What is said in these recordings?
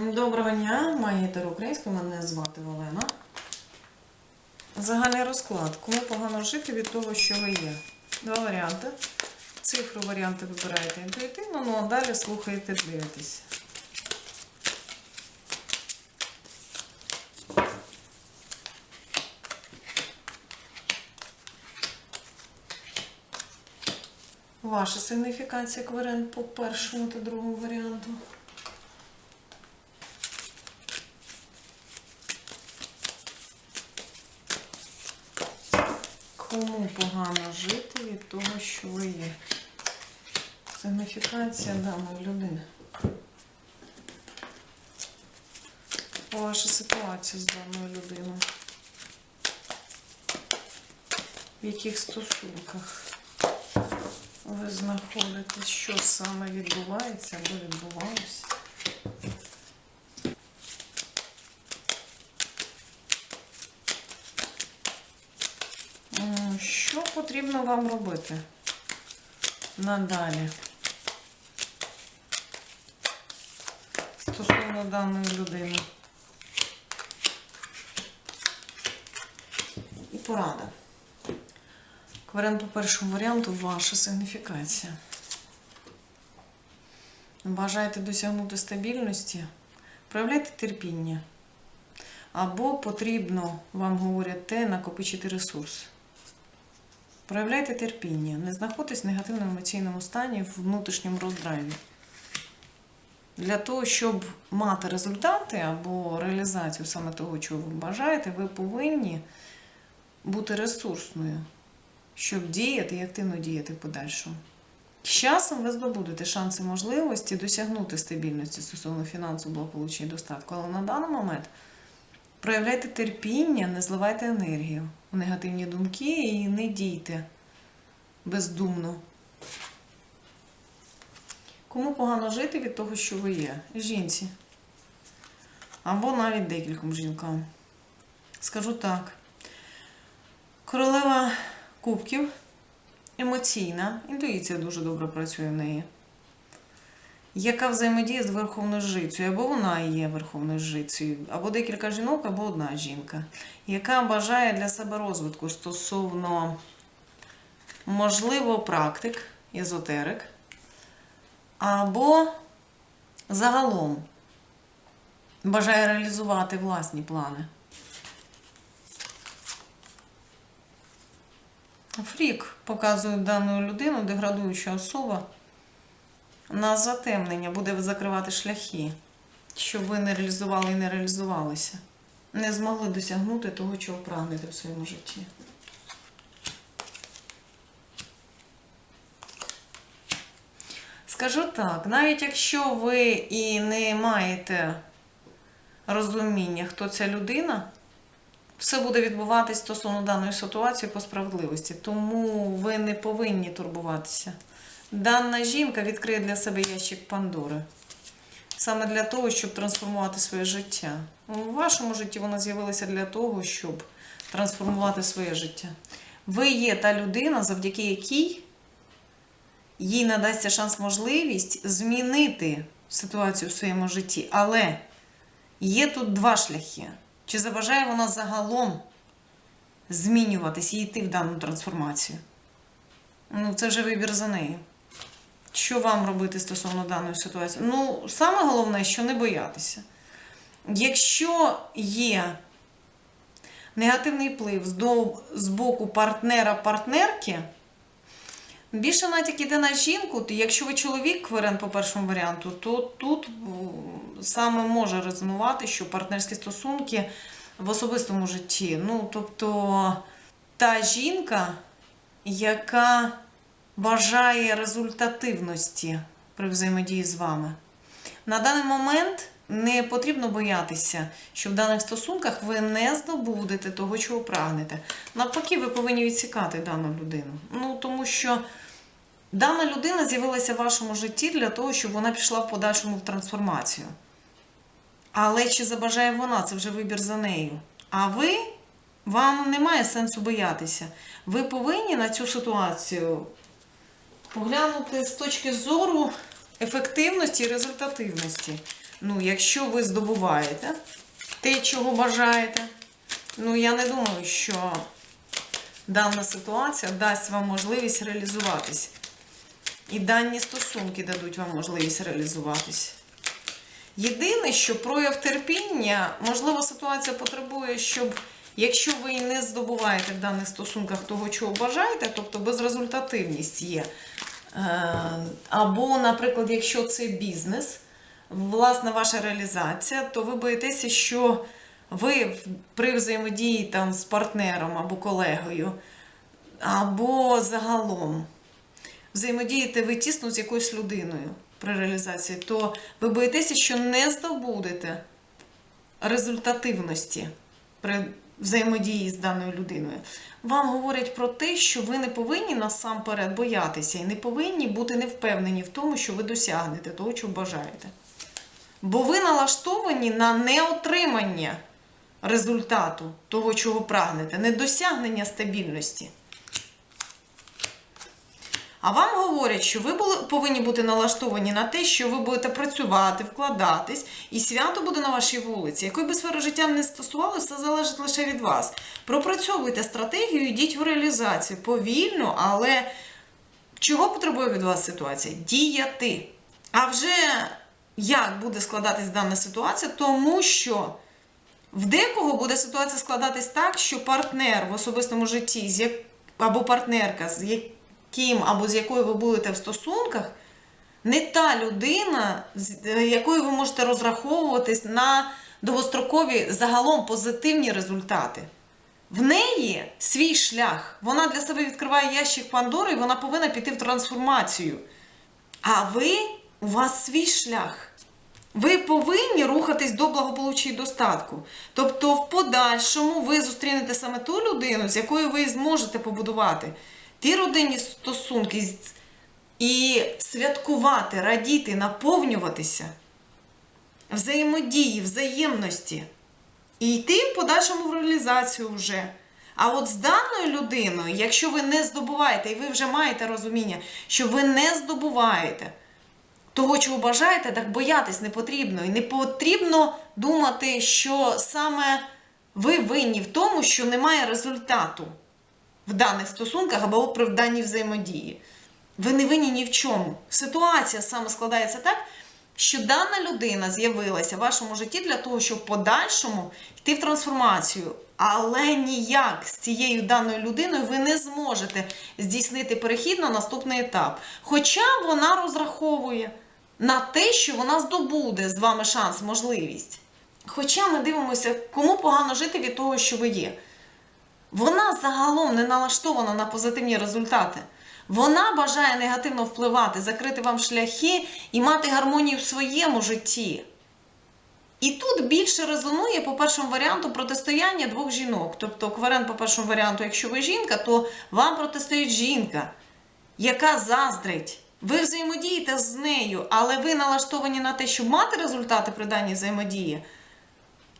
Доброго дня, магітер українською, мене звати Олена. Загальний розклад. Кому погано жити від того, що ви є? Два варіанти. Цифру варіанти вибираєте інтуїтивно, ну а далі слухаєте, дивитесь. Ваша сигніфікація кварен по першому та другому варіанту. Кому погано жити від того, що ви є? Сигніфікація даної людини. Ваша ситуація з даною людиною. В яких стосунках ви знаходитесь, що саме відбувається або відбувалося? Що потрібно вам робити надалі стосовно даної людини? І порада. Кварен по першому варіанту ваша сигніфікація. Бажаєте досягнути стабільності, проявляйте терпіння. Або потрібно, вам говорять те, накопичити ресурс. Проявляйте терпіння, не знаходьтесь в негативному емоційному стані в внутрішньому роздраві. Для того, щоб мати результати або реалізацію саме того, чого ви бажаєте, ви повинні бути ресурсною, щоб діяти і активно діяти в подальшому. З часом ви здобудете шанси можливості досягнути стабільності стосовно фінансового благополуччя і достатку, але на даний момент проявляйте терпіння, не зливайте енергію негативні думки і не дійте бездумно. Кому погано жити від того, що ви є? Жінці. Або навіть декільком жінкам. Скажу так. Королева кубків емоційна, інтуїція дуже добре працює в неї. Яка взаємодіє з верховною жрицею, або вона є верховною жрицею, або декілька жінок, або одна жінка, яка бажає для себе розвитку стосовно, можливо, практик, езотерик, або загалом бажає реалізувати власні плани. Фрік показує дану людину, деградуюча особа, на затемнення буде закривати шляхи, щоб ви не реалізували і не реалізувалися. Не змогли досягнути того, чого прагнете в своєму житті. Скажу так, навіть якщо ви і не маєте розуміння, хто ця людина, все буде відбуватись стосовно даної ситуації по справедливості. Тому ви не повинні турбуватися. Дана жінка відкриє для себе ящик Пандори. Саме для того, щоб трансформувати своє життя. У вашому житті вона з'явилася для того, щоб трансформувати своє життя. Ви є та людина, завдяки якій їй надасться шанс можливість змінити ситуацію в своєму житті. Але є тут два шляхи. Чи забажає вона загалом змінюватись і йти в дану трансформацію? Ну, це вже вибір за нею. Що вам робити стосовно даної ситуації? Ну, саме головне, що не боятися. Якщо є негативний вплив з, боку партнера-партнерки, більше натяк іде на жінку, якщо ви чоловік кверен по першому варіанту, то тут саме може резонувати, що партнерські стосунки в особистому житті. Ну, тобто та жінка, яка бажає результативності при взаємодії з вами. На даний момент не потрібно боятися, що в даних стосунках ви не здобудете того, чого прагнете. Навпаки, ви повинні відсікати дану людину. Ну, тому що дана людина з'явилася в вашому житті для того, щоб вона пішла в подальшому в трансформацію. Але чи забажає вона, це вже вибір за нею. А ви, вам немає сенсу боятися. Ви повинні на цю ситуацію поглянути з точки зору ефективності і результативності. Ну, якщо ви здобуваєте те, чого бажаєте, ну я не думаю, що дана ситуація дасть вам можливість реалізуватись. І дані стосунки дадуть вам можливість реалізуватись. Єдине, що прояв терпіння, можливо, ситуація потребує, щоб якщо ви не здобуваєте в даних стосунках того, чого бажаєте, тобто безрезультативність є. Е, Або, наприклад, якщо це бізнес, власне, ваша реалізація, то ви боїтеся, що ви при взаємодії там з партнером або колегою, або загалом взаємодієте ви тісно з якоюсь людиною при реалізації, то ви боїтеся, що не здобудете результативності при взаємодії з даною людиною. Вам говорять про те, що ви не повинні насамперед боятися і не повинні бути невпевнені в тому, що ви досягнете того, чого бажаєте. Бо ви налаштовані на неотримання результату того, чого прагнете, недосягнення стабільності. А вам говорять, що ви були, повинні бути налаштовані на те, що ви будете працювати, вкладатись, і свято буде на вашій вулиці. Якою би сфера життя не стосувалося, все залежить лише від вас. Пропрацьовуйте стратегію, йдіть в реалізацію повільно, але чого потребує від вас ситуація? Діяти. А вже як буде складатись дана ситуація, тому що в декого буде ситуація складатись так, що партнер в особистому житті або партнерка, з яким або з якою ви будете в стосунках, не та людина, з е, якою ви можете розраховуватись на довгострокові загалом позитивні результати. В неї свій шлях. Вона для себе відкриває ящик Пандори, і вона повинна піти в трансформацію. А ви, у вас свій шлях. Ви повинні рухатись до благополуччя і достатку. Тобто, в подальшому ви зустрінете саме ту людину, з якою ви зможете побудувати ті родинні стосунки і святкувати, радіти, наповнюватися взаємодії, взаємності. І йти в подальшому в реалізацію вже. А от з даною людиною, якщо ви не здобуваєте, і ви вже маєте розуміння, що ви не здобуваєте того, чого бажаєте, так боятись не потрібно. І не потрібно думати, що саме ви винні в тому, що немає результату в даних стосунках або при даній взаємодії. Ви не винні ні в чому. Ситуація саме складається так, що дана людина з'явилася в вашому житті для того, щоб в подальшому йти в трансформацію. Але ніяк з цією даною людиною ви не зможете здійснити перехід на наступний етап. Хоча вона розраховує на те, що вона здобуде з вами шанс, можливість. Хоча ми дивимося, кому погано жити від того, що ви є. Вона загалом не налаштована на позитивні результати. Вона бажає негативно впливати, закрити вам шляхи і мати гармонію в своєму житті. І тут більше резонує по першому варіанту протистояння двох жінок. Тобто, кварен по першому варіанту, якщо ви жінка, то вам протистоїть жінка, яка заздрить. Ви взаємодієте з нею, але ви налаштовані на те, щоб мати результати при даній взаємодії.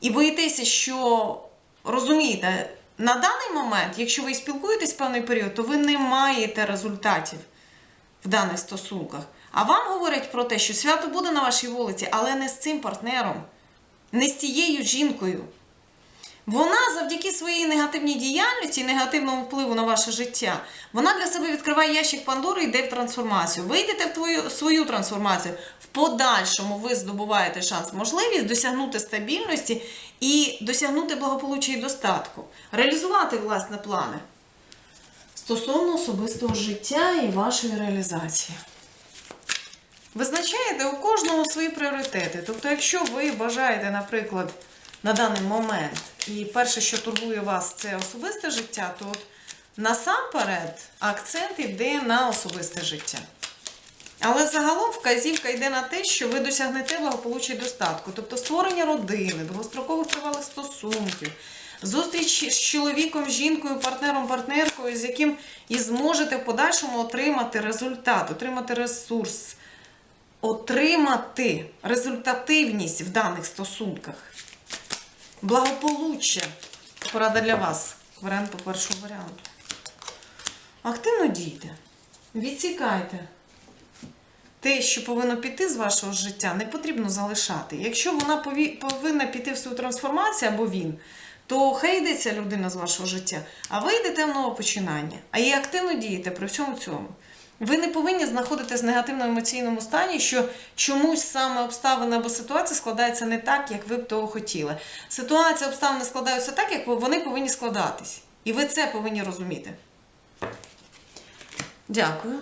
І боїтеся, що розумієте, на даний момент, якщо ви спілкуєтесь певний період, то ви не маєте результатів в даних стосунках. А вам говорять про те, що свято буде на вашій вулиці, але не з цим партнером, не з тією жінкою. Вона завдяки своїй негативній діяльності і негативному впливу на ваше життя, вона для себе відкриває ящик Пандори і йде в трансформацію. Ви йдете в твою свою трансформацію. В подальшому ви здобуваєте шанс, можливість досягнути стабільності і досягнути благополуччя і достатку, реалізувати власне плани стосовно особистого життя і вашої реалізації. Визначаєте у кожному свої пріоритети. Тобто, якщо ви бажаєте, наприклад, на даний момент, і перше, що турбує вас, це особисте життя, то от насамперед акцент йде на особисте життя. Але загалом вказівка йде на те, що ви досягнете благополуччя і достатку, тобто створення родини, довгострокових тривалих стосунків, зустріч з чоловіком, жінкою, партнером, партнеркою, з яким і зможете в подальшому отримати результат, отримати ресурс, отримати результативність в даних стосунках. Благополуччя. Порада для вас. Варіант по першому варіанту. Активно дійте. Відсікайте те, що повинно піти з вашого життя, не потрібно залишати. Якщо вона повинна піти в свою трансформацію або він, то хай йде ця людина з вашого життя, а ви йдете в нове починання, а і активно дієте при всьому цьому. Ви не повинні знаходитись в негативному емоційному стані, що чомусь саме обставина або ситуація складається не так, як ви б того хотіли. Ситуація, обставини складаються так, як вони повинні складатись. І ви це повинні розуміти. Дякую.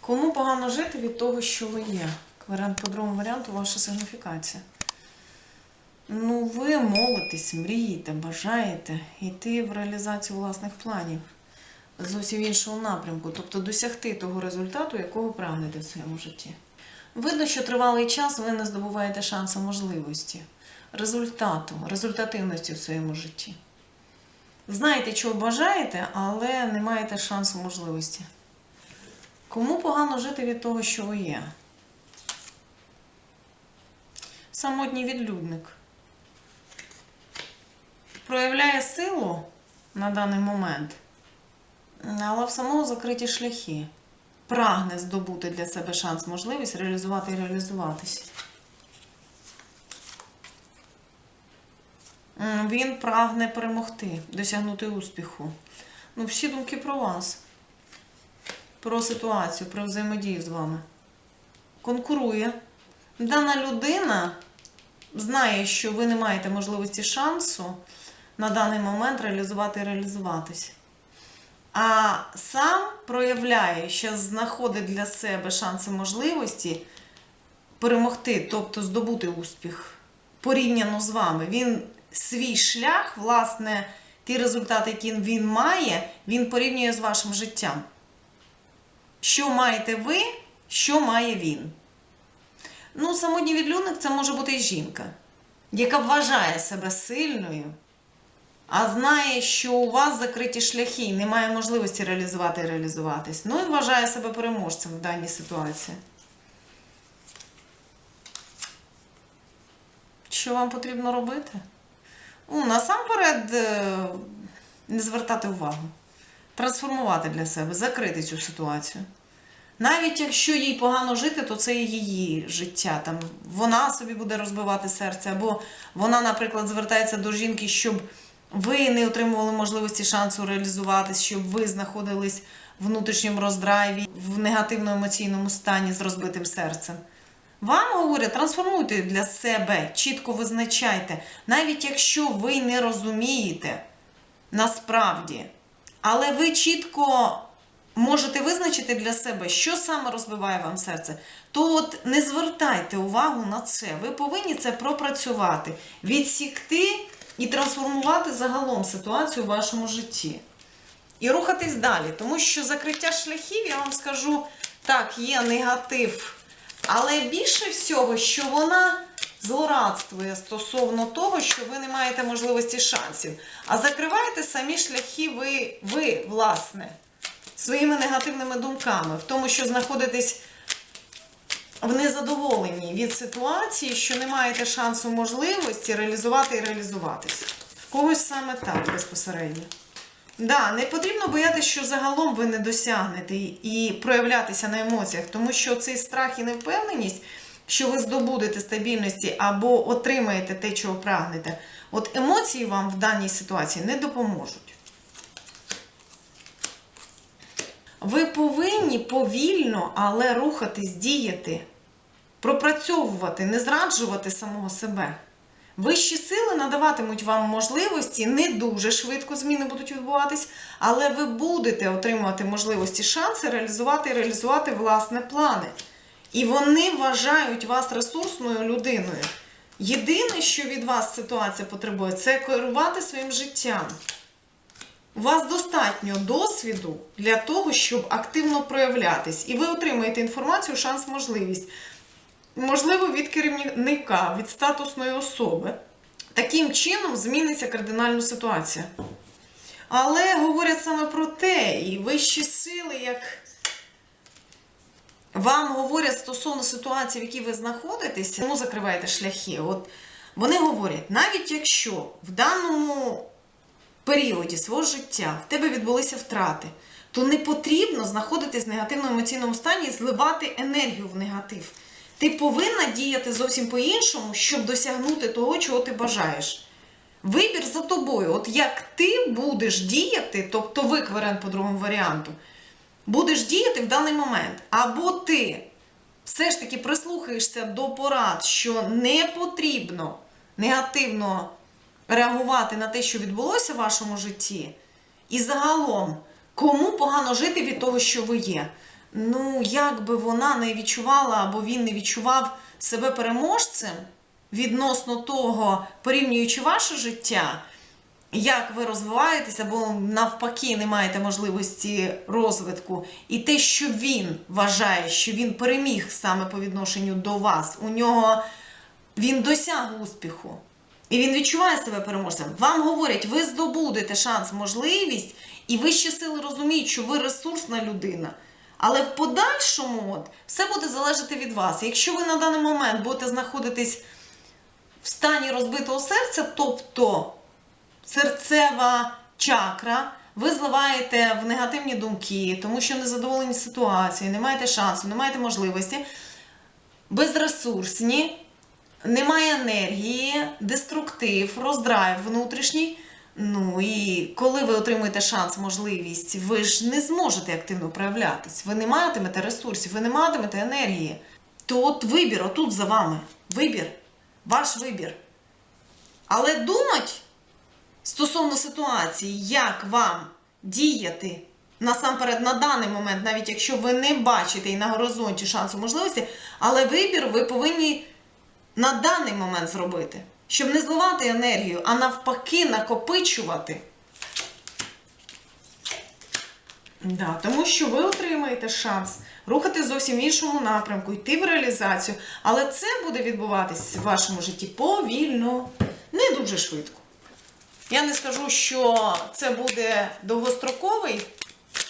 Кому погано жити від того, що ви є? Варіант по другому варіанту ваша сигніфікація. Ну, ви молитесь, мрієте, бажаєте йти в реалізацію власних планів зовсім іншого напрямку, тобто досягти того результату, якого прагнете в своєму житті. Видно, що тривалий час ви не здобуваєте шансу можливості, результату, результативності в своєму житті. Знаєте, чого бажаєте, але не маєте шансу можливості. Кому погано жити від того, що ви є? Самотній відлюдник. Проявляє силу на даний момент, але в самому закриті шляхи. Прагне здобути для себе шанс, можливість реалізувати і реалізуватись. Він прагне перемогти, досягнути успіху. Ну, всі думки про вас, про ситуацію, про взаємодію з вами. Конкурує. Дана людина знає, що ви не маєте можливості шансу на даний момент реалізувати і реалізуватись. А сам проявляє, що знаходить для себе шанси можливості перемогти, тобто здобути успіх порівняно з вами. Він свій шлях, власне, ті результати, які він має, він порівнює з вашим життям. Що маєте ви, що має він? Ну, самотній відлюдник це може бути жінка, яка вважає себе сильною, а знає, що у вас закриті шляхи і немає можливості реалізувати і реалізуватись. Ну і вважає себе переможцем в даній ситуації. Що вам потрібно робити? Ну, насамперед, е, не звертати увагу, трансформувати для себе, закрити цю ситуацію. Навіть якщо їй погано жити, то це її життя. Там вона собі буде розбивати серце, або вона, наприклад, звертається до жінки, щоб ви не отримували можливості шансу реалізуватись, щоб ви знаходились в внутрішньому роздрайві, в негативному емоційному стані з розбитим серцем. Вам говорять, трансформуйте для себе, чітко визначайте, навіть якщо ви не розумієте насправді, але ви чітко можете визначити для себе, що саме розбиває вам серце, то от не звертайте увагу на це. Ви повинні це пропрацювати, відсікти і трансформувати загалом ситуацію в вашому житті. І рухатись далі. Тому що закриття шляхів, я вам скажу, так, є негатив. Але більше всього, що вона злорадствує стосовно того, що ви не маєте можливості шансів. А закриваєте самі шляхи ви, ви власне, своїми негативними думками, в тому, що знаходитесь в незадоволенні від ситуації, що не маєте шансу можливості реалізувати і реалізуватись. В когось саме так безпосередньо. Да, не потрібно боятися, що загалом ви не досягнете і проявлятися на емоціях, тому що цей страх і невпевненість, що ви здобудете стабільності або отримаєте те, чого прагнете, от емоції вам в даній ситуації не допоможуть. Ви повинні повільно, але рухатись, діяти, пропрацьовувати, не зраджувати самого себе. Вищі сили надаватимуть вам можливості, не дуже швидко зміни будуть відбуватись, але ви будете отримувати можливості, шанси реалізувати і реалізувати власне плани. І вони вважають вас ресурсною людиною. Єдине, що від вас ситуація потребує, це керувати своїм життям. У вас достатньо досвіду для того, щоб активно проявлятись, і ви отримаєте інформацію, шанс, можливість. Можливо, від керівника, від статусної особи. Таким чином зміниться кардинальна ситуація. Але говорять саме про те, і вищі сили, як вам говорять стосовно ситуації, в якій ви знаходитеся, тому закриваєте шляхи. От вони говорять, навіть якщо в даному періоді свого життя в тебе відбулися втрати, то не потрібно знаходитись в негативному емоційному стані і зливати енергію в негатив. Ти повинна діяти зовсім по-іншому, щоб досягнути того, чого ти бажаєш. Вибір за тобою. От як ти будеш діяти, тобто ви кваріант по другому варіанту, будеш діяти в даний момент. Або ти все ж таки прислухаєшся до порад, що не потрібно негативно реагувати на те, що відбулося в вашому житті, і загалом, кому погано жити від того, що ви є. Ну, як би вона не відчувала або він не відчував себе переможцем відносно того, порівнюючи ваше життя, як ви розвиваєтесь, або навпаки не маєте можливості розвитку, і те, що він вважає, що він переміг саме по відношенню до вас, у нього він досяг успіху. І він відчуває себе переможцем. Вам говорять, ви здобудете шанс, можливість, і вищі сили розуміють, що ви ресурсна людина. Але в подальшому от, все буде залежати від вас. Якщо ви на даний момент будете знаходитись в стані розбитого серця, тобто серцева чакра, ви зливаєте в негативні думки, тому що незадоволені ситуацією, не маєте шансу, не маєте можливості, безресурсні, немає енергії, деструктив, роздрайв внутрішній. Ну і коли ви отримуєте шанс, можливість, ви ж не зможете активно проявлятись. Ви не матимете ресурсів, ви не матимете енергії. То от вибір, отут за вами. Вибір, ваш вибір. Але думать стосовно ситуації, як вам діяти насамперед на даний момент, навіть якщо ви не бачите і на горизонті шансу можливості, але вибір ви повинні на даний момент зробити, щоб не зливати енергію, а навпаки накопичувати. Да, тому що ви отримаєте шанс рухати зовсім в іншому напрямку, йти в реалізацію, але це буде відбуватись в вашому житті повільно, не дуже швидко. Я не скажу, що це буде довгостроковий,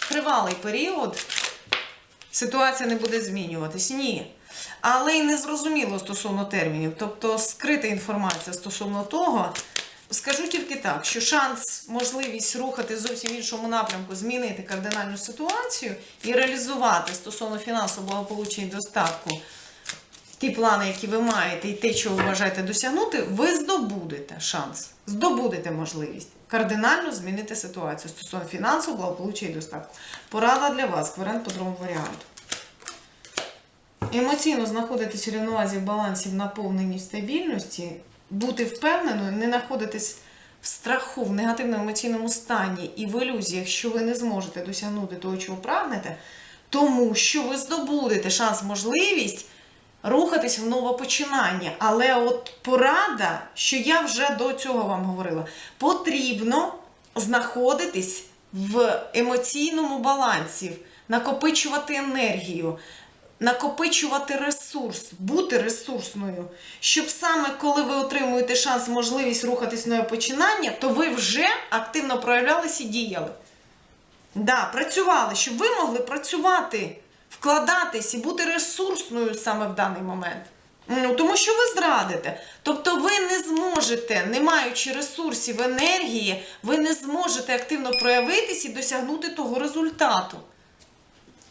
тривалий період, ситуація не буде змінюватись. Ні. Але й незрозуміло стосовно термінів, тобто скрита інформація стосовно того. Скажу тільки так, що шанс, можливість рухати зовсім в іншому напрямку, змінити кардинальну ситуацію і реалізувати стосовно фінансового благополуччя і достатку ті плани, які ви маєте, і те, чого ви бажаєте досягнути, ви здобудете шанс, здобудете можливість кардинально змінити ситуацію стосовно фінансового благополуччя і достатку. Порада для вас, варіант по другому варіанту. Емоційно знаходитись у рівновазі в балансі, в наповненні в стабільності, бути впевненою, не знаходитись в страху, в негативному емоційному стані і в ілюзіях, що ви не зможете досягнути того, чого прагнете, тому що ви здобудете шанс, можливість рухатись в новопочинання. Але от порада, що я вже до цього вам говорила, потрібно знаходитись в емоційному балансі, накопичувати енергію накопичувати ресурс, бути ресурсною, щоб саме коли ви отримуєте шанс, можливість рухатись нове починання, то ви вже активно проявлялись і діяли. Да, працювали, щоб ви могли працювати, вкладатись і бути ресурсною саме в даний момент. Ну, тому що ви зрадите. Тобто ви не зможете, не маючи ресурсів, енергії, ви не зможете активно проявитись і досягнути того результату.